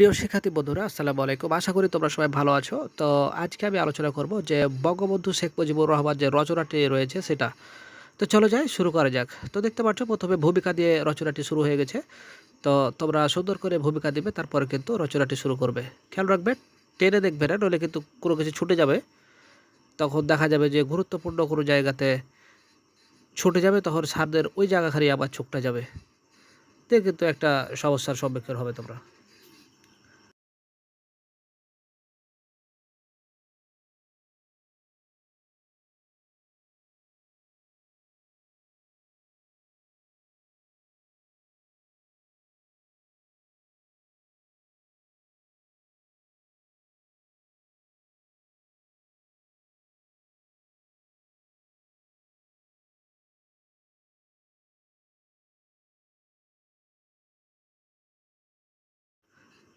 প্রিয় শিক্ষার্থী বন্ধুরা, আসসালামু আলাইকুম। আশা করি তোমরা সবাই ভালো আছো। তো আজকে আমি আলোচনা করব যে বঙ্গবন্ধু শেখ মুজিবুর রহমান যে রচনাটি রয়েছে সেটা। তো চলো যাই, শুরু করা যাক। তো দেখতে পাচ্ছ, প্রথমে ভূমিকা দিয়ে রচনাটি শুরু হয়ে গেছে। তো তোমরা সুন্দর করে ভূমিকা দিবে, তারপরে কিন্তু রচনাটি শুরু করবে। খেয়াল রাখবে, টেনে দেখবে না, নইলে কিন্তু কোনো কিছু ছুটে যাবে। তখন দেখা যাবে যে গুরুত্বপূর্ণ কোনো জায়গাতে ছুটে যাবে, তখন সারদের ওই জায়গা খালি আবার চোখটা যাবে। তে কিন্তু একটা সমস্যার সম্মুখীন হবে তোমরা।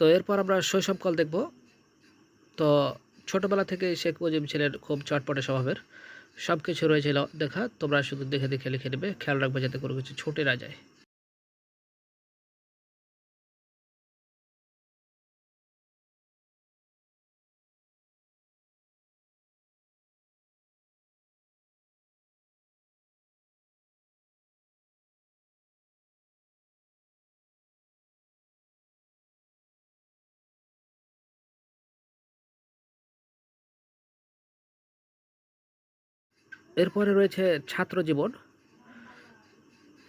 তো এরপর আমরা শৈশবকাল দেখব। তো ছোটোবেলা থেকে শেখ মুজিব ছিলেন খুব চটপটে স্বভাবের। সব কিছু রয়েছিল দেখা, তোমরা শুধু দেখে দেখে লিখে নেবে। খেয়াল রাখবে যাতে কোনো কিছু ছুটে না যায়। এরপরে রয়েছে ছাত্র জীবন।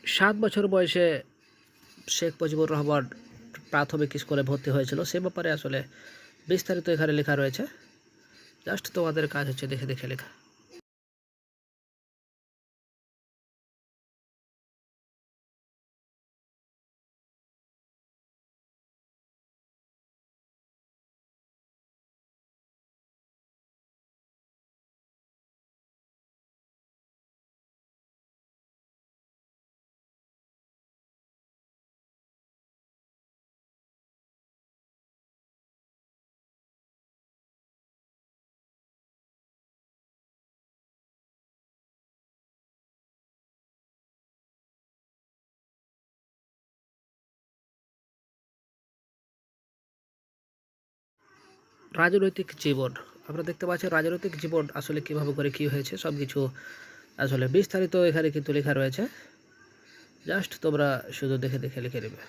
সাত বছর বয়সে শেখ মুজিবুর রহমান প্রাথমিক স্কুলে ভর্তি হয়েছিল। সে ব্যাপারে আসলে বিস্তারিত এখানে লেখা রয়েছে। জাস্ট তোমাদের কাজ হচ্ছে দেখে দেখে লেখা। রাজনৈতিক জীবন। আমরা দেখতে পাচ্ছি রাজনৈতিক জীবন আসলে কীভাবে করে কি হয়েছে সব কিছু আসলে বিস্তারিত এখানে কিন্তু লেখা রয়েছে। জাস্ট তোমরা শুধু দেখে দেখে লিখে নেবে।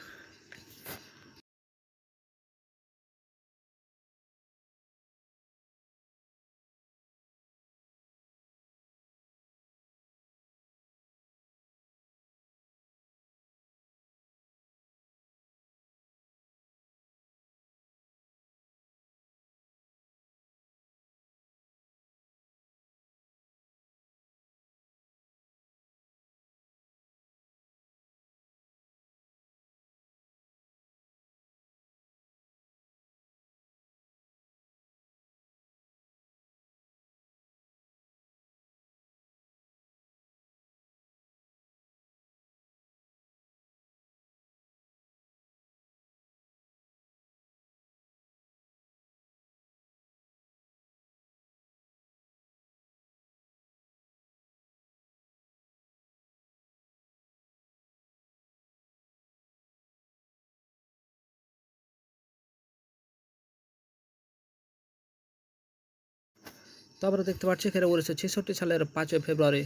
তো আমরা দেখতে পাচ্ছি এখানে উনিশশো ছেষট্টি সালের পাঁচই ফেব্রুয়ারি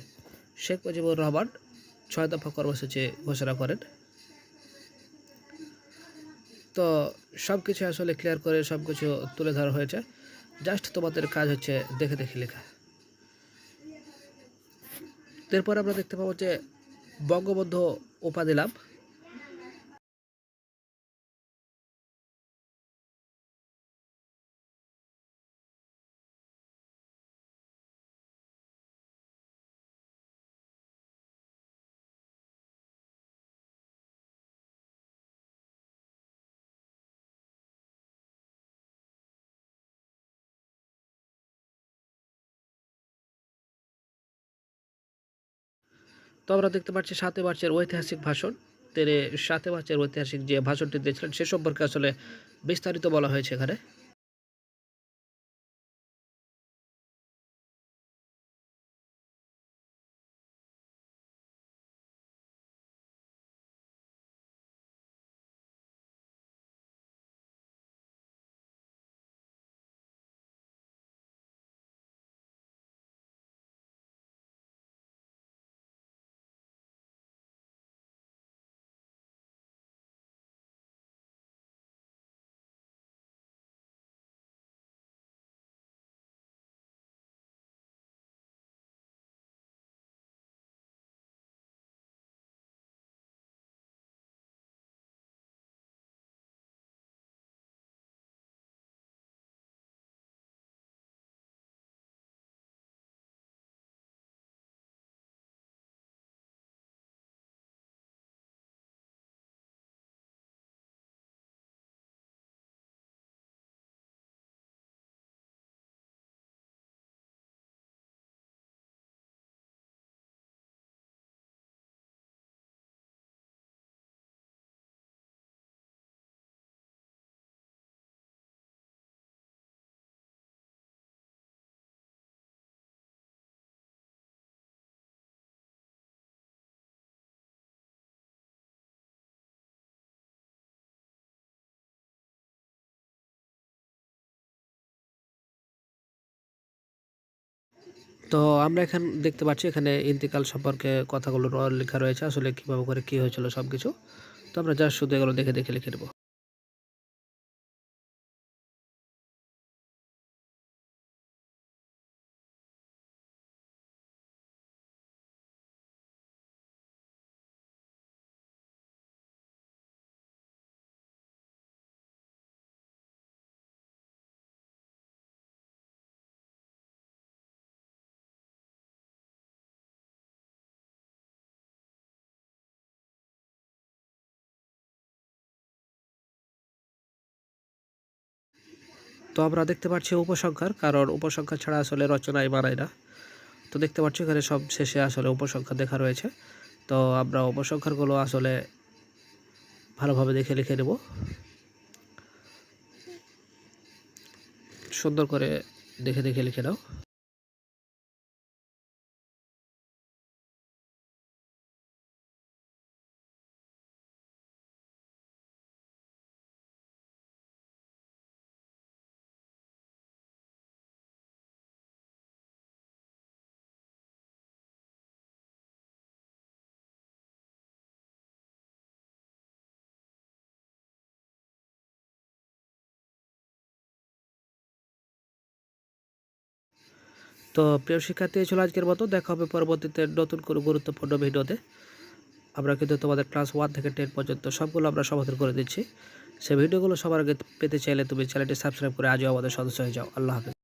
শেখ মুজিবুর রহমান ছয় দফা কর্মসূচি ঘোষণা করেন। তো সব কিছু আসলে ক্লিয়ার করে সব কিছু তুলে ধরা হয়েছে। জাস্ট তোমাদের কাজ হচ্ছে দেখে দেখে লেখা। এরপর আমরা দেখতে পাবো যে বঙ্গবন্ধু উপাধি লাভ। তো আমরা দেখতে পাচ্ছি সাথে মার্চের ঐতিহাসিক ভাষণ। তিনি সাথে মার্চের ঐতিহাসিক যে ভাষণটি দিয়েছিলেন, সে সম্পর্কে আসলে বিস্তারিত বলা হয়েছে এখানে। তো আমরা এখানে, দেখতে পাচ্ছি এখানে ইন্তিকাল সম্পর্কে কথাগুলো লেখা রয়েছে, আসলে কীভাবে করে কী হয়েছিল সব কিছু তো আমরা যা শুধু এগুলো দেখে দেখে লিখে নেব। তো আমরা দেখতে পাচ্ছি উপসংখ্যার কারণ উপসংখ্যা ছাড়া আসলে রচনায় মানায় না। তো দেখতে পাচ্ছি এখানে সব শেষে আসলে উপসংখ্যা দেখা রয়েছে। তো আমরা উপসংখ্যারগুলো আসলে ভালোভাবে দেখে লিখে নেব। সুন্দর করে দেখে দেখে লিখে নাও। তো প্রিয় শিক্ষার্থী ছিল আজকের মতো দেখা হবে পরবর্তীতে নতুন কোনো গুরুত্বপূর্ণ ভিডিওতে। আমরা কিন্তু তোমাদের ক্লাস ওয়ান থেকে টেন পর্যন্ত সবগুলো আমরা সমাধান করে দিচ্ছি। সেই ভিডিওগুলো সবার আগে পেতে চাইলে তুমি চ্যানেলটি সাবস্ক্রাইব করে আজও আমাদের সদস্য হয়ে যাও। আল্লাহ হাফেজ।